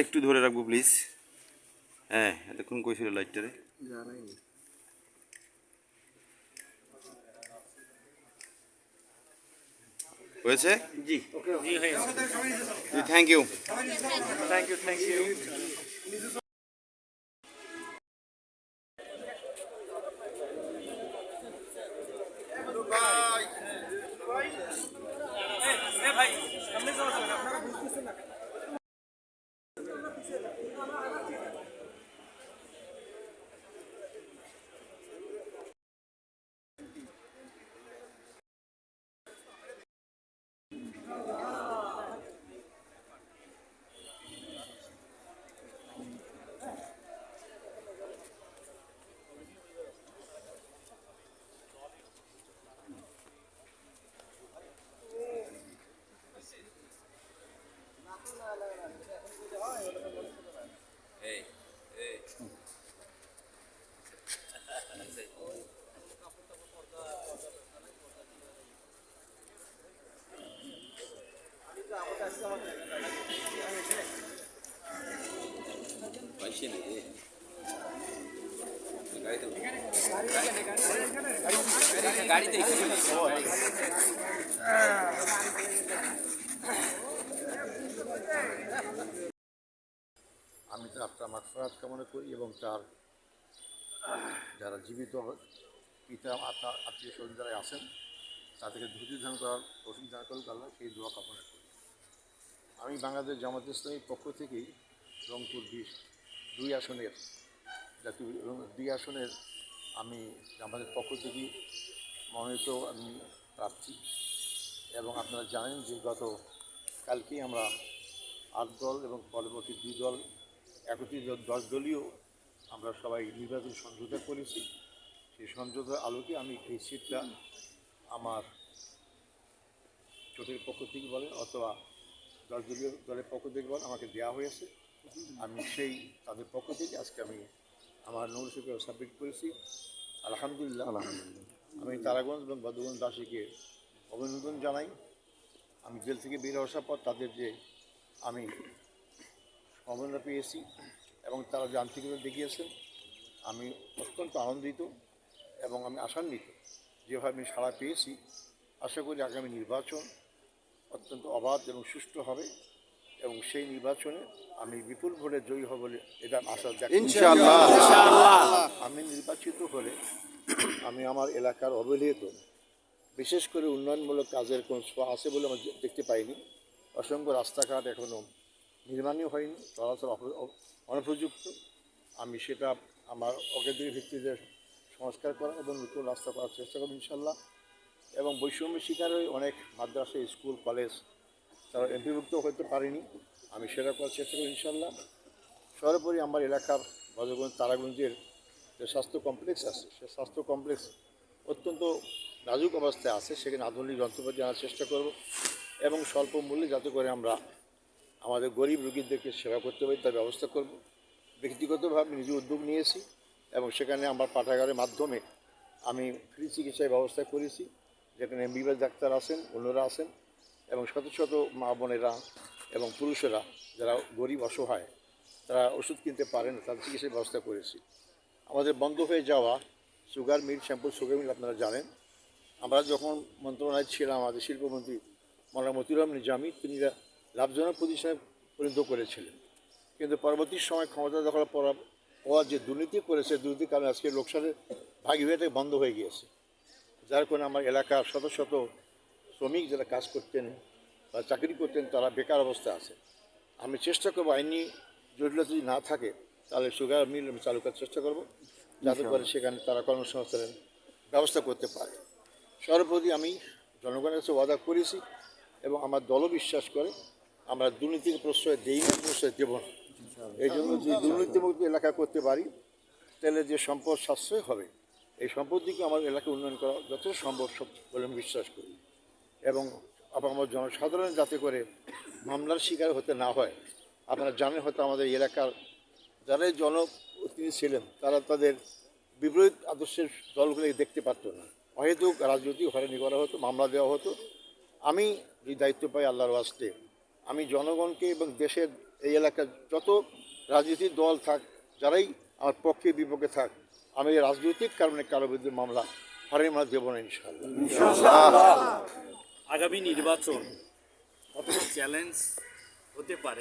একটু ধরে রাখব প্লিজ হ্যাঁ এতক্ষণ কইছিল লাইটটারে হয়েছে? জি। জি হয়ে you thank you thank you thank you আমি তার আপনার মাকফরাত কামনা করি এবং তার, যারা জীবিত পিতা, মাতা, আত্মীয় স্বজন যারা আছেন, তাদেরকে ধৈর্য ধারণ করার কঠিন ধারণ করুক, আল্লাহ সেই দোয়া কামনা করি। আমি বাংলাদেশ জামাত ইসলামীর পক্ষ থেকেই রংপুর বিশ দুই আসনের জাতীয়, দুই আসনের আমি আমাদের পক্ষ থেকে মনোনীত আমি প্রার্থী। এবং আপনারা জানেন যে গত কালকেই আমরা আট দল এবং পরবর্তী দুই দল একত্রিত দশ দলীয় আমরা সবাই নির্বাচন সমঝোতা করেছি। সেই সমঝোতার আলোকে আমি এই সিটটা আমার চোটের পক্ষ থেকে বলেন অথবা দশ দলীয় দলের পক্ষ থেকে বলেন আমাকে দেওয়া হয়েছে। আমি সেই তাদের পক্ষ থেকে আজকে আমি আমার নৌরসিকে সাবমিট করেছি। আলহামদুলিল্লাহ। আলহামদুলিল্লাহ। আমি তারাগঞ্জ এবং বদগঞ্জবাসীকে অভিনন্দন জানাই। আমি জেল থেকে বের আসার পর তাদের যে আমি সম্মাননা পেয়েছি এবং তারা যে আন্তরিকতা দেখিয়েছেন। আমি অত্যন্ত আনন্দিত এবং আমি আশান্বিত যেভাবে আমি সাড়া পেয়েছি। আশা করি আগামী নির্বাচন অত্যন্ত অবাধ এবং সুষ্ঠু হবে এবং সেই নির্বাচনে আমি বিপুল ভোটে জয়ী হব বলে এটা আশা আমি নির্বাচিত হলে আমি আমার এলাকার অবহেলিত বিশেষ করে উন্নয়নমূলক কাজের কোনো ছোঁয়া আছে বলে আমরা দেখতে পাইনি। অসংখ্য রাস্তাঘাট এখনও নির্মাণই হয়নি, চলাচল অনুপযুক্ত। আমি সেটা আমার অগ্রগতির ভিত্তিতে সংস্কার করা এবং নতুন রাস্তা করার চেষ্টা করব ইনশাল্লাহ এবং বৈষম্যের শিকার হয়ে অনেক মাদ্রাসা, স্কুল, কলেজ তারা এমপিভুক্ত হতে পারেনি। আমি সেটা করার চেষ্টা করি ইনশাল্লাহ সর্বোপরি আমার এলাকার ভজগঞ্জ তারাগঞ্জের যে স্বাস্থ্য কমপ্লেক্স আছে, সে স্বাস্থ্য কমপ্লেক্স অত্যন্ত নাজুক অবস্থায় আছে। সেখানে আধুনিক যন্ত্রপাতি আনার চেষ্টা করব এবং স্বল্প মূল্যে যাতে করে আমরা আমাদের গরিব রোগীদেরকে সেবা করতে পারি তার ব্যবস্থা করব। ব্যক্তিগতভাবে নিজে উদ্যোগ নিয়েছি এবং সেখানে আমার পাঠাগারের মাধ্যমে আমি ফ্রি চিকিৎসার ব্যবস্থা করেছি, যেখানে এমবিবিএস ডাক্তার আছেন, অন্যরা আছেন এবং শত শত মা বোনেরা এবং পুরুষেরা যারা গরিব, অসহায়, তারা ওষুধ কিনতে পারেন, তাদের চিকিৎসার ব্যবস্থা করেছি। আমাদের বন্ধ হয়ে যাওয়া sugar mill shampoo, sugar mill আপনারা জানেন। আমরা যখন মন্ত্রণালয়ে ছিলাম, আমাদের শিল্পমন্ত্রী মৌলানা মতিউর রহমান নিজামি, তিনি লাভজনক প্রতিষ্ঠানে পরিণত করেছিলেন। কিন্তু পরবর্তী সময় ক্ষমতা দখল পড়া পর যে দুর্নীতি করেছে দুর্নীতির কারণে আজকে লোকসানের ভাগী হয়ে থেকে বন্ধ হয়ে গিয়েছে। যার কারণে আমার এলাকার শত শত শ্রমিক যারা কাজ করতেন বা চাকরি করতেন তারা বেকার অবস্থায় আছে। আমি চেষ্টা করব আইনি জটিলতা যদি না থাকে তাহলে সুগার মিল আমি চালু করার চেষ্টা করব। যাতে করে সেখানে তারা কর্মসংস্থানের ব্যবস্থা করতে পারে। সর্বোপরি আমি জনগণের কাছে ওয়াদা করেছি এবং আমার দলও বিশ্বাস করে আমরা দুর্নীতির প্রশ্রয় দেই না, প্রশ্রয় দেব না। এই জন্য যদি দুর্নীতিমুক্ত এলাকা করতে পারি, তাহলে যে সম্পদ সাশ্রয় হবে, এই সম্পদটিকে আমার এলাকা উন্নয়ন করা যথেষ্ট সম্ভব সব- বলে আমি বিশ্বাস করি। এবং আমার জনসাধারণ যাতে করে মামলার শিকার হতে না হয়, আপনারা জানেন হয়তো আমাদের এলাকার যারা জনপ্রতিনিধি ছিলেন, তারা তাদের বিপরীত আদর্শের দলগুলোকে দেখতে পারতো না। অহেতুক রাজনৈতিক হয়রানি করা হতো, মামলা দেওয়া হতো। আমি যদি দায়িত্ব পাই আল্লাহর ওয়াস্তে। আমি জনগণকে এবং দেশের এই এলাকার যত রাজনীতির দল থাক, যারাই আমার পক্ষে বিপক্ষে থাক, আমি রাজনৈতিক কারণে কারও বিরুদ্ধে মামলা হারের মামলা দেব না ইনশাল্লাহ আগামী নির্বাচন চ্যালেঞ্জ হতে পারে?